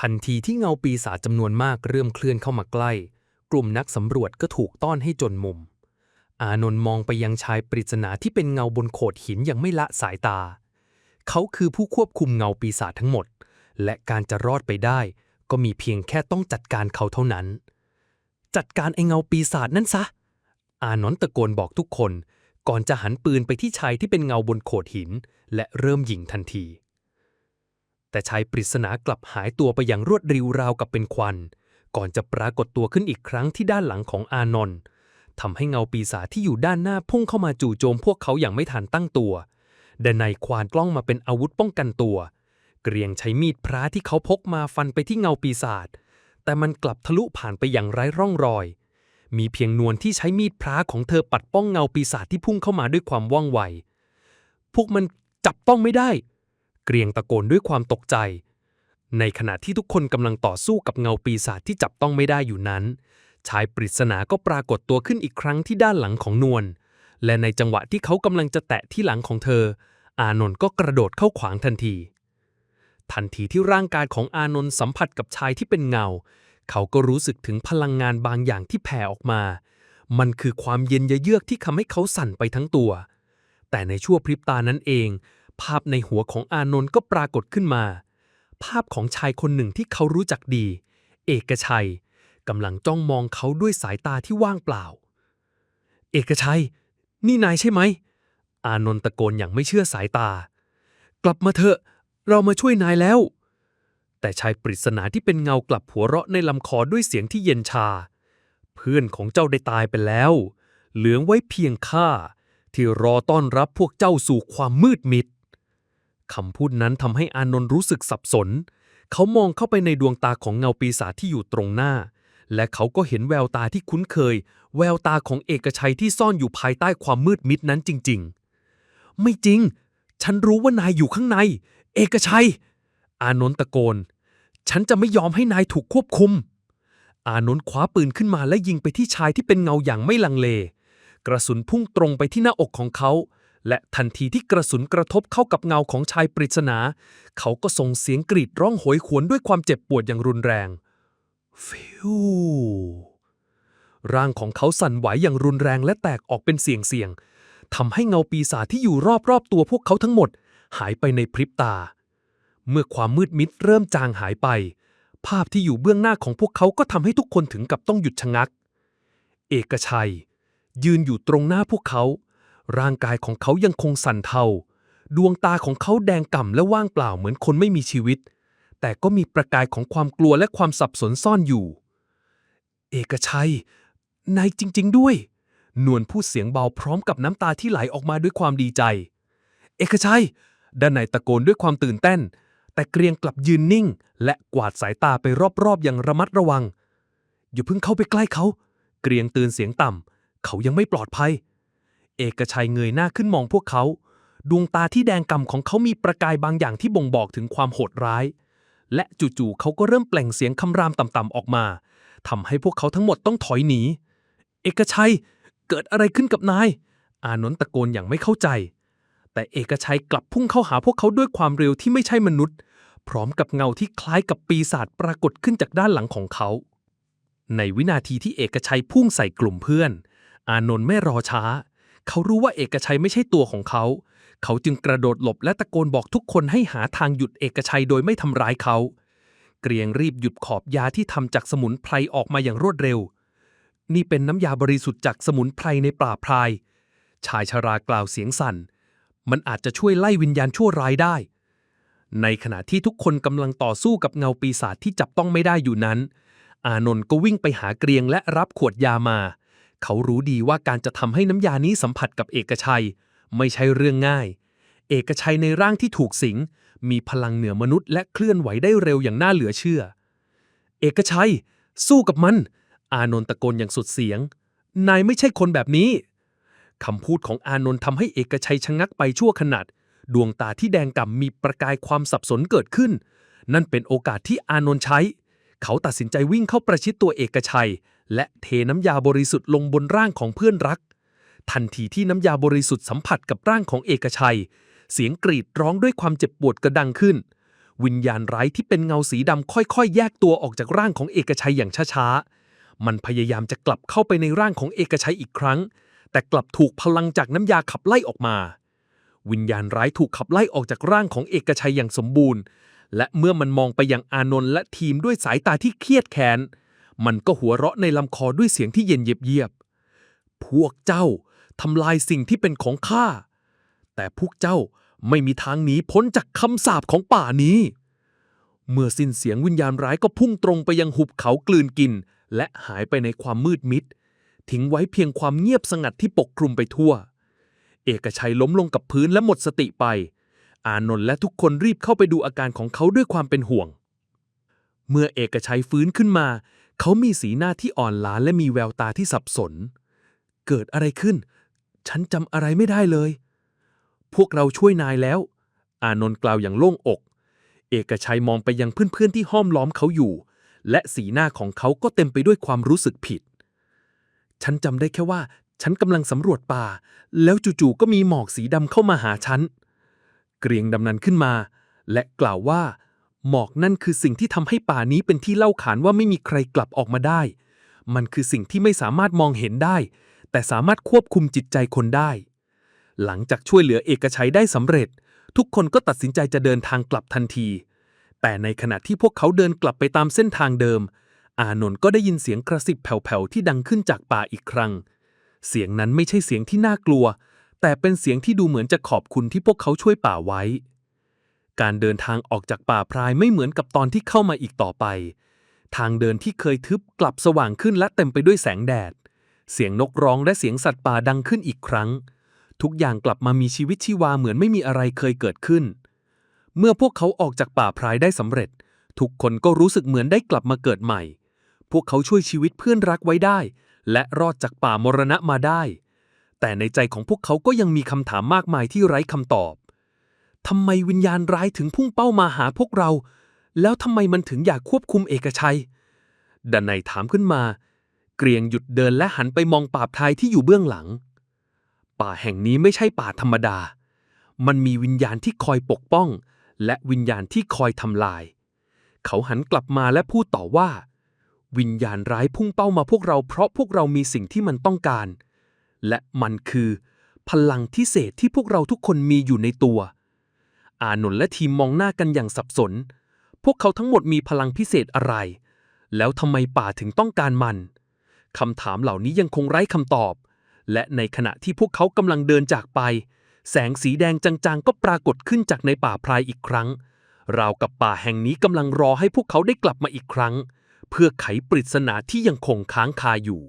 ทันทีที่เงาปีศาจจำนวนมากเริ่มเคลื่อนเข้ามาใกล้ กลุ่มนักสำรวจก็ถูกต้อนให้จนมุม อานนท์มองไปยังชายปริศนาที่เป็นเงาบนโขดหินอย่างไม่ละสายตา เขาคือผู้ควบคุมเงาปีศาจทั้งหมด และการจะรอดไปได้ ก็มีเพียงแค่ต้องจัดการเขาเท่านั้น จัดการไอเงาปีศาจนั่นซะ อานนท์ตะโกนบอกทุกคน ก่อนจะหันปืนไปที่ชายที่เป็นเงาบนโขดหิน และเริ่มยิงทันที แต่ชายปริศนากลับหายตัวไปอย่างรวดเร็วราวกับเป็นควัน ก่อนจะปรากฏตัวขึ้นอีกครั้งที่ด้านหลังของอานนท์ทำให้เงาปีศาจที่อยู่ด้านหน้าพุ่งเข้ามาจู่โจมพวกเขาอย่างไม่ทันตั้งตัวดนายควานกล้องมาเป็นอาวุธป้องกันตัว เกรียงใช้มีดพระที่เขาพกมาฟันไปที่เงาปีศาจ แต่มันกลับทะลุผ่านไปอย่างไร้ร่องรอย มีเพียงนวลที่ใช้มีดพระของเธอปัดป้องเงาปีศาจที่พุ่งเข้ามาด้วยความว่องไว พวกมันจับต้องไม่ได้ เกรียงตะโกนด้วยความตกใจ ในขณะที่ทุกคนกำลังต่อสู้กับเงาปีศาจที่จับต้องไม่ได้อยู่นั้น ชายปริศนาก็ปรากฏตัวขึ้นอีกครั้งที่ด้านหลังของนวล และในจังหวะที่เขากำลังจะแตะที่หลังของเธอ อานนท์ก็กระโดดเข้าขวางทันที ทันทีที่ร่างกายของอานนท์สัมผัสกับชายที่เป็นเงา เขาก็รู้สึกถึงพลังงานบางอย่างที่แผ่ออกมา มันคือความเย็นเยือกที่ทำให้เขาสั่นไปทั้งตัว แต่ในชั่วพริบตานั้นเอง ภาพในหัวของอานนท์ก็ปรากฏขึ้นมา ภาพของชายคนหนึ่งที่เขารู้จักดี เอกชัยกำลังจ้องมองเขาด้วยสายตาที่ว่างเปล่า เอกชัย นี่นายใช่ไหม อานนท์ตะโกนอย่างไม่เชื่อสายตา กลับมาเถอะ เรามาช่วยนายแล้ว แต่ชายปริศนาที่เป็นเงากลับหัวเราะในลำคอด้วยเสียงที่เย็นชา เพื่อนของเจ้าได้ตายไปแล้ว เหลืองไว้เพียงข้าที่รอต้อนรับพวกเจ้าสู่ความมืดมิด คำพูดนั้นทำให้อานนท์รู้สึกสับสน เขามองเข้าไปในดวงตาของเงาปีศาจที่อยู่ตรงหน้า และเขาก็เห็นแววตาที่คุ้นเคย แววตาของเอกชัยที่ซ่อนอยู่ภายใต้ความมืดมิดนั้นจริง ๆ ไม่จริง ฉันรู้ว่านายอยู่ข้างใน เอกชัย อานนท์ตะโกน ฉันจะไม่ยอมให้นายถูกควบคุม อานนท์คว้าปืนขึ้นมาและยิงไปที่ชายที่เป็นเงาอย่างไม่ลังเล กระสุนพุ่งตรงไปที่หน้าอกของเขา และทันทีที่กระสุนกระทบเข้ากับเงาของชายปริศนา เขาก็ส่งเสียงกรีดร้องโหยหวนด้วยความเจ็บปวดอย่างรุนแรง ฟิว ร่างของเขาสั่นไหวอย่างรุนแรงและแตกออกเป็นเสียงเสียงทำให้เงาปีศาจที่อยู่รอบๆตัวพวกเขาทั้งหมด หายไปในพริบตา เมื่อความมืดมิดเริ่มจางหายไป ภาพที่อยู่เบื้องหน้าของพวกเขาก็ทำให้ทุกคนถึงกับต้องหยุดชะงัก เอกชัย ยืนอยู่ตรงหน้าพวกเขา ร่างกายของเขายังคงสั่นเทา ดวงตาของเขาแดงก่ำและว่างเปล่าเหมือนคนไม่มีชีวิต แต่ก็มีประกายของความกลัวและความสับสนซ่อนอยู่ เอกชัย นายจริง ๆ ด้วย นวลพูดเสียงเบาพร้อมกับน้ำตาที่ไหลออกมาด้วยความดีใจ เอกชัย ด้านในตะโกนด้วยความตื่นเต้น แต่เกรียงกลับยืนนิ่ง และกวาดสายตาไปรอบๆอย่างระมัดระวัง อย่าเพิ่งเข้าไปใกล้เขา เกรียงเตือนเสียงต่ำเขายังไม่ปลอดภัย เอกชัยเงยหน้าขึ้นมองพวกเขา ดวงตาที่แดงก่ำของเขามีประกายบางอย่างที่บ่งบอกถึงความโหดร้าย และจู่ๆเขาก็เริ่มเปล่งเสียงคำรามต่ำๆออกมาทำให้พวกเขาทั้งหมดต้องถอยหนี เอกชัย เกิดอะไรขึ้นกับนาย อานนท์ตะโกนอย่างไม่เข้าใจ แต่เอกชัยกลับพุ่งเข้าหาพวกเขาด้วยความเร็วที่ไม่ใช่มนุษย์ พร้อมกับเงาที่คล้ายกับปีศาจปรากฏขึ้นจากด้านหลังของเขา ในวินาทีที่เอกชัยพุ่งใส่กลุ่มเพื่อน อานนท์ไม่รอช้า เขารู้ว่าเอกชัยไม่ใช่ตัวของเขา เขาจึงกระโดดหลบและตะโกนบอกทุกคนให้หาทางหยุดเอกชัยโดยไม่ทำร้ายเขา เกรียงรีบหยุดขอบยาที่ทำจากสมุนไพรออกมาอย่างรวดเร็ว นี่เป็นน้ำยาบริสุทธิ์จากสมุนไพรในป่าพราย ชายชรากล่าวเสียงสั่น มันอาจจะช่วยไล่วิญญาณชั่วร้ายได้ ในขณะที่ทุกคนกำลังต่อสู้กับเงาปีศาจที่จับต้องไม่ได้อยู่นั้น อานนท์ก็วิ่งไปหาเกรียงและรับขวดยามา เขารู้ดีว่าการจะทำให้น้ำยานี้สัมผัสกับเอกชัย ไม่ใช่เรื่องง่าย เอกชัยในร่างที่ถูกสิง มีพลังเหนือมนุษย์และเคลื่อนไหวได้เร็วอย่างน่าเหลือเชื่อ เอกชัย สู้กับมัน อานนท์ตะโกนอย่างสุดเสียง นายไม่ใช่คนแบบนี้คำพูดของอานนท์ทำให้เอกชัยชะงักไปชั่วขณะดวงตาที่แดงก่ำมีประกายความสับสนเกิดขึ้น นั่นเป็นโอกาสที่อานนท์ใช้ เขาตัดสินใจวิ่งเข้าประชิดตัวเอกชัย และเทน้ำยาบริสุทธิ์ลงบนร่างของเพื่อนรัก ทันทีที่น้ำยาบริสุทธิ์สัมผัสกับร่างของเอกชัย เสียงกรีดร้องด้วยความเจ็บปวดกระดังขึ้น วิญญาณร้ายที่เป็นเงาสีดำค่อยๆ แยกตัวออกจากร่างของเอกชัยอย่างช้าๆ มันพยายามจะกลับเข้าไปในร่างของเอกชัยอีกครั้ง แต่กลับถูกพลังจากน้ำยาขับไล่ออกมา วิญญาณร้ายถูกขับไล่ออกจากร่างของเอกชัยอย่างสมบูรณ์ และเมื่อมันมองไปยังอานนท์และทีมด้วยสายตาที่เครียดแค้น มันก็หัวเราะในลำคอด้วยเสียงที่เย็นเยียบๆ พวกเจ้าทำลายสิ่งที่เป็นของข้า แต่พวกเจ้าไม่มีทางหนีพ้นจากคำสาปของป่านี้ เมื่อสิ้นเสียงวิญญาณร้ายก็พุ่งตรงไปยังหุบเขากลืนกิน และหายไปในความมืดมิด ทิ้งไว้เพียงความเงียบสงัดที่ปกคลุมไปทั่ว เอกชัยล้มลงกับพื้นและหมดสติไป อานนท์และทุกคนรีบเข้าไปดูอาการของเขาด้วยความเป็นห่วง เมื่อเอกชัยฟื้นขึ้นมา เขามีสีหน้าที่อ่อนล้าและมีแววตาที่สับสน เกิดอะไรขึ้น ฉันจำอะไรไม่ได้เลย พวกเราช่วยนายแล้ว อานนท์กล่าวอย่างโล่งอก เอกชัยมองไปยังเพื่อนๆที่ห้อมล้อมเขาอยู่ และสีหน้าของเขาก็เต็มไปด้วยความรู้สึกผิด ฉันจำได้แค่ว่า ฉันกำลังสำรวจป่า แล้วจู่ๆก็มีหมอกสีดำเข้ามาหาฉัน เกรียงดำนันขึ้นมา และกล่าวว่า หมอกนั่นคือสิ่งที่ทำให้ป่านี้เป็นที่เล่าขานว่าไม่มีใครกลับออกมาได้ มันคือสิ่งที่ไม่สามารถมองเห็นได้ แต่สามารถควบคุมจิตใจคนได้ หลังจากช่วยเหลือเอกชัยได้สำเร็จ ทุกคนก็ตัดสินใจจะเดินทางกลับทันที แต่ในขณะที่พวกเขาเดินกลับไปตามเส้นทางเดิม อานนท์ก็ได้ยินเสียงกระซิบแผ่วๆที่ดังขึ้นจากป่าอีกครั้ง เสียงนั้นไม่ใช่เสียงที่น่ากลัว แต่เป็นเสียงที่ดูเหมือนจะขอบคุณที่พวกเขาช่วยป่าไว้ การเดินทางออกจากป่าพรายไม่เหมือนกับตอนที่เข้ามาอีกต่อไป ทางเดินที่เคยทึบกลับสว่างขึ้นและเต็มไปด้วยแสงแดด เสียงนกร้องและเสียงสัตว์ป่าดังขึ้นอีกครั้ง ทุกอย่างกลับมามีชีวิตชีวาเหมือนไม่มีอะไรเคยเกิดขึ้น เมื่อพวกเขาออกจากป่าพรายได้สำเร็จ ทุกคนก็รู้สึกเหมือนได้กลับมาเกิดใหม่ พวกเขาช่วยชีวิตเพื่อนรักไว้ได้ และรอดจากป่ามรณะมาได้ แต่ในใจของพวกเขาก็ยังมีคำถามมากมายที่ไร้คำตอบ ทำไมวิญญาณร้ายถึงพุ่งเป้ามาหาพวกเรา แล้วทำไมมันถึงอยากควบคุมเอกชัยดันในถามขึ้นมา เกรียงหยุดเดินและหันไปมองป่าพรายที่อยู่เบื้องหลัง ป่าแห่งนี้ไม่ใช่ป่าธรรมดา มันมีวิญญาณที่คอยปกป้อง และวิญญาณที่คอยทำลาย เขาหันกลับมาและพูดต่อว่า วิญญาณร้ายพุ่งเป้ามาพวกเราเพราะพวกเรามีสิ่งที่มันต้องการ และมันคือ พลังที่เศษที่พวกเราทุกคนมีอยู่ในตัว อานนท์และทีมมองหน้ากันอย่างสับสน พวกเขาทั้งหมดมีพลังพิเศษอะไร แล้วทำไมป่าถึงต้องการมันคำถามเหล่านี้ยังคงไร้คำตอบ และในขณะที่พวกเขากำลังเดินจากไป แสงสีแดงจางๆ ก็ปรากฏขึ้นจากในป่าพรายอีกครั้ง ราวกับป่าแห่งนี้กำลังรอให้พวกเขาได้กลับมาอีกครั้ง เพื่อไขปริศนาที่ยังคงค้างคาอยู่